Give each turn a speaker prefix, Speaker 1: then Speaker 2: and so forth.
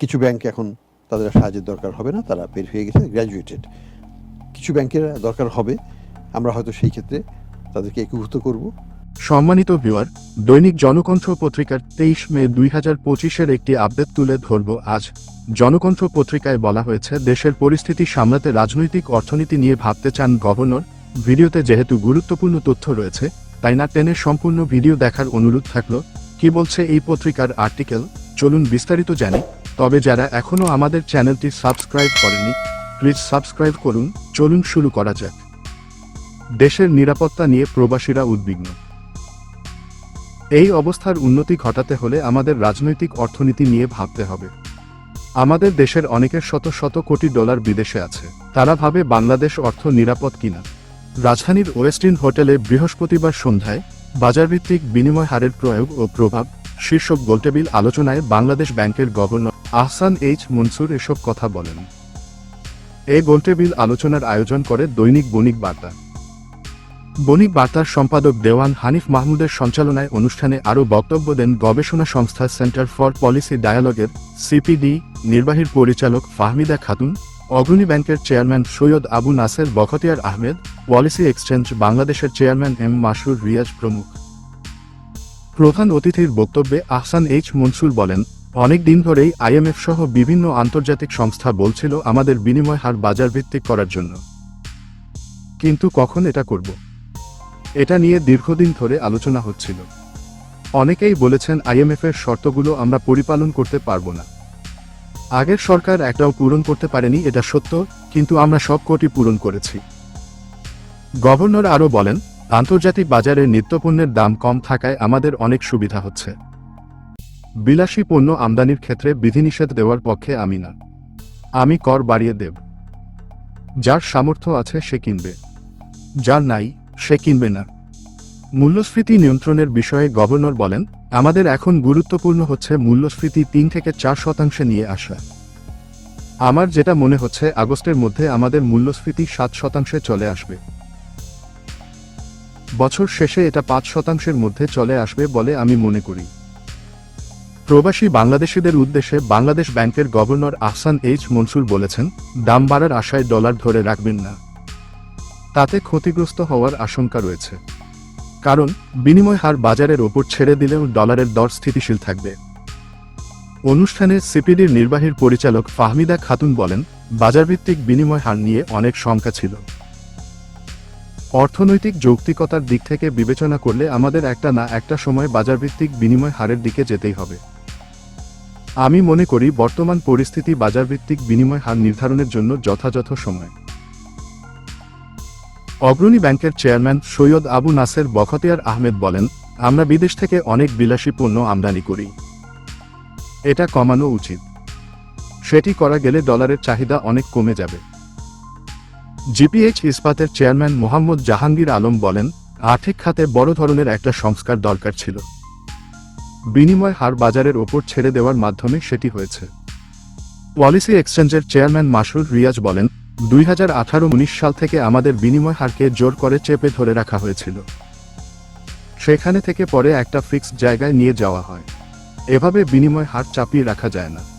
Speaker 1: কিছু ব্যাংক এখন তাদের সাহায্যের দরকার হবে না, তারা বের হয়ে গেছে গ্র্যাজুয়েটেড কিছু ব্যাংকের দরকার হবে, আমরা হয়তো সেই ক্ষেত্রে তাদেরকে একীভূত করব।
Speaker 2: সম্মানিত ভিউয়ার দৈনিক জনকণ্ঠ পত্রিকার তেইশ মে দুই হাজার পঁচিশের একটি আপডেট তুলে ধরব আজ। জনকণ্ঠ পত্রিকায় বলা হয়েছে, দেশের পরিস্থিতি সামলাতে রাজনৈতিক অর্থনীতি নিয়ে ভাবতে চান গভর্নর ভিডিওতে যেহেতু গুরুত্বপূর্ণ তথ্য রয়েছে, তাই না টেনের সম্পূর্ণ ভিডিও দেখার অনুরোধ থাকল। কি বলছে এই পত্রিকার আর্টিকেল চলুন বিস্তারিত জানি। তবে যারা এখনও আমাদের চ্যানেলটি সাবস্ক্রাইব করেনি প্লিজ সাবস্ক্রাইব করুন। চলুন শুরু করা যাক। দেশের নিরাপত্তা নিয়ে প্রবাসীরা উদ্বিগ্ন। এই অবস্থার উন্নতি ঘটাতে হলে আমাদের রাজনৈতিক অর্থনীতি নিয়ে ভাবতে হবে। আমাদের দেশের অনেকের শত শত কোটি ডলার বিদেশে আছে। তারা ভাবে বাংলাদেশ অর্থ নিরাপদ কিনা। রাজধানীর ওয়েস্টিন হোটেলে বৃহস্পতিবার সন্ধ্যায় বাজারভিত্তিক বিনিময় হারের প্রয়োগ ও প্রভাব শীর্ষক গোলটেবিল আলোচনায় বাংলাদেশ ব্যাংকের গভর্নর আহসান এইচ মনসুর এসব কথা বলেন। এই গোলটেবিল আলোচনার আয়োজন করে দৈনিক বণিক বার্তা। বণিক বার্তার সম্পাদক দেওয়ান হানিফ মাহমুদের সঞ্চালনায় অনুষ্ঠানে আরও বক্তব্য দেন গবেষণা সংস্থা সেন্টার ফর পলিসি ডায়ালগের সিপিডি নির্বাহীর পরিচালক ফাহমিদা খাতুন, অগ্রণী ব্যাংকের chairman Syed Abu Naser Bakhtiar Ahmed, policy exchange বাংলাদেশের চেয়ারম্যান এম মাসুর রিয়াজ প্রমুখ। প্রধান অতিথির বক্তব্যে আহসান এইচ মনসুর বলেন, অনেক দিন ধরেই আইএমএফ সহ বিভিন্ন আন্তর্জাতিক সংস্থা বলছিল আমাদের বিনিময় হার বাজার ভিত্তিক করার জন্য। কিন্তু কখন এটা করব? এটা নিয়ে দীর্ঘদিন ধরে আলোচনা হচ্ছিল। অনেকেই বলেছেন আইএমএফ এর শর্তগুলো আমরা পরিপালন করতে পারব না। আগের সরকার একটাও পূরণ করতে পারেনি, এটা সত্য, কিন্তু আমরা সব কোটি পূরণ করেছি। গভর্নর আরও বলেন আন্তর্জাতিক বাজারে নিত্যপণ্যের দাম কম থাকায় আমাদের অনেক সুবিধা হচ্ছে। বিলাসী পণ্য আমদানির ক্ষেত্রে বিধিনিষেধ দেওয়ার পক্ষে আমি না। আমি কর বাড়িয়ে দেব। যার সামর্থ্য আছে সে কিনবে। যার নাই, সে কিনবে না। মূল্যস্ফীতি নিয়ন্ত্রণের বিষয়ে গভর্নর বলেন, আমাদের এখন গুরুত্বপূর্ণ হচ্ছে মূল্যস্ফীতি তিন থেকে চার শতাংশে নিয়ে আসা। আমার যেটা মনে হচ্ছে, আগস্টের মধ্যে আমাদের মূল্যস্ফীতি সাত শতাংশে চলে আসবে। বছর শেষে এটা পাঁচ শতাংশের মধ্যে চলে আসবে বলে আমি মনে করি। প্রবাসী বাংলাদেশিদের উদ্দেশ্যে বাংলাদেশ ব্যাংকের গভর্নর আহসান এইচ মনসুর বলেছেন, দাম বাড়ার আশায় ডলার ধরে রাখবেন না। তাতে ক্ষতিগ্রস্ত হওয়ার আশঙ্কা রয়েছে। কারণ, বিনিময় হার বাজারের ওপর ছেড়ে দিলেও ডলারের দর স্থিতিশীল থাকবে। অনুষ্ঠানে সিপিডির নির্বাহীর পরিচালক ফাহমিদা খাতুন বলেন, বাজারভিত্তিক বিনিময় হার নিয়ে অনেক শঙ্কা ছিল। অর্থনৈতিক যৌক্তিকতার দিক থেকে বিবেচনা করলে আমাদের একটা না একটা সময় বাজারভিত্তিক বিনিময় হারের দিকে যেতেই হবে। আমি মনে করি বর্তমান পরিস্থিতি বাজারভিত্তিক বিনিময় হার নির্ধারণের জন্য যথাযথ সময়। অগ্রণী ব্যাংকের চেয়ারম্যান সৈয়দ আবু নাসের বখতিয়ার আহমেদ বলেন, আমরা বিদেশ থেকে অনেক বিলাসী পণ্য আমদানি করি। এটা কমানো উচিত। সেটি করা গেলে ডলারের চাহিদা অনেক কমে যাবে। জিপিএইচ ইস্পাতের চেয়ারম্যান মোহাম্মদ জাহাঙ্গীর আলম বলেন, আর্থিক খাতে বড় ধরনের একটা সংস্কার দরকার ছিল। বিনিময় হার বাজারের ওপর ছেড়ে দেওয়ার মাধ্যমে সেটি হয়েছে। পলিসি এক্সচেঞ্জের চেয়ারম্যান মাসুর রিয়াজ বলেন, দুই হাজার আঠারো উনিশ সাল থেকে আমাদের বিনিময় হারকে জোর করে চেপে ধরে রাখা হয়েছিল। সেখানে থেকে পরে একটা ফিক্সড জায়গায় নিয়ে যাওয়া হয়। এভাবে বিনিময় হার চাপিয়ে রাখা যায় না।